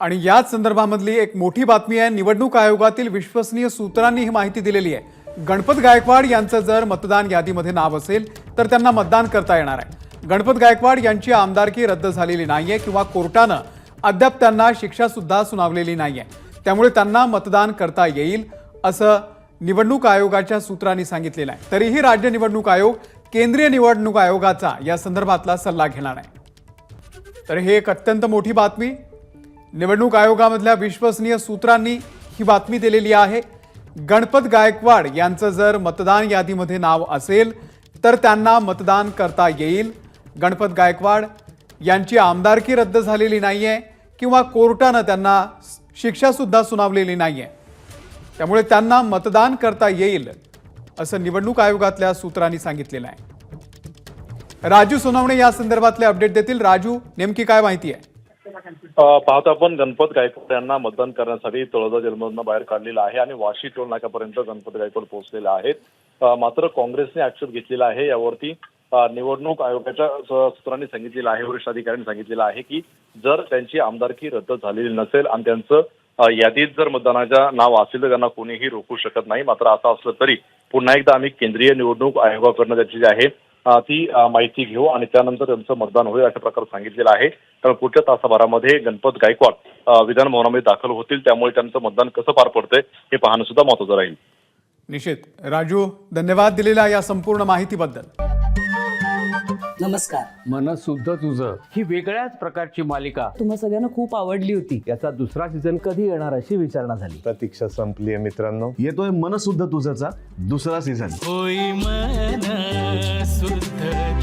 आणि याच संदर्भामधली एक मोठी बातमी आहे. निवडणूक आयोगातील विश्वसनीय सूत्रांनी ही माहिती दिलेली आहे. गणपत गायकवाड यांचं जर मतदान यादीमध्ये नाव असेल तर त्यांना मतदान करता येणार आहे. गणपत गायकवाड यांची आमदारकी रद्द झालेली नाहीये किंवा कोर्टानं अद्याप त्यांना शिक्षा सुद्धा सुनावलेली नाहीये. त्यामुळे त्यांना मतदान करता येईल असं निवडणूक आयोगाच्या सूत्रांनी सांगितलेलं आहे. तरीही राज्य निवडणूक आयोग केंद्रीय निवडणूक आयोगाचा या संदर्भातला सल्ला घेणार आहे. तर हे एक अत्यंत मोठी बातमी. निवडणूक आयोगामधल्या विश्वसनीय सूत्रांनी ही बातमी दिलेली आहे. गणपत गायकवाड यांचं जर मतदान यादीमध्ये नाव असेल तर त्यांना मतदान करता येईल. गणपत गायकवाड यांची आमदारकी रद्द झालेली नाहीये किंवा कोर्टानं त्यांना शिक्षा सुद्धा सुनावलेली आहे त्यामुळे त्यांना मतदान करता येईल असं निवडणूक आयोगातल्या सूत्रांनी सांगितलेलं आहे. राजू सोनवणे या संदर्भातले अपडेट देतील. राजू नेमकी काय माहिती आहे? पाहता आपण गणपत गायकवाड यांना मतदान करण्यासाठी तळोजा जेलमधून बाहेर काढलेला आहे आणि वाशी टोल नाक्यापर्यंत गणपत गायकवाड पोहोचलेले आहेत. मात्र काँग्रेसने आक्षेप घेतलेला आहे. यावरती निवडणूक आयोगाच्या सूत्रांनी सांगितलेलं आहे वरिष्ठ अधिकाऱ्यांनी सांगितलेलं आहे की जर त्यांची आमदारकी रद्द झालेली नसेल आणि त्यांचं यादीत जर मतदानाच्या नाव असेल तर त्यांना कोणीही रोखू शकत नाही. मात्र असं असलं तरी पुन्हा एकदा आम्ही केंद्रीय निवडणूक आयोगाकडनं त्याची जी आहे ती माहिती घेऊ आणि त्यानंतर त्यांचं मतदान होईल अशा प्रकारे सांगितलेलं आहे. कारण पुढच्या तासाभरामध्ये गणपत गायकवाड विधान भवनामध्ये दाखल होतील. त्यामुळे त्यांचं मतदान कसं पार पडतंय हे पाहणं सुद्धा महत्वाचं राहील. निश्चित राजू धन्यवाद दिलेल्या या संपूर्ण माहितीबद्दल. नमस्कार. मन शुद्ध तुझं. ही वेगळ्याच प्रकारची मालिका. तुम्हा सगळ्यांना खूप आवडली होती. याचा दुसरा सीझन कधी येणार अशी विचारणा झाली. प्रतीक्षा संपली आहे मित्रांनो. येतोय मनसुद्ध तुझचा दुसरा सीझन होई मन शुद्ध तुझ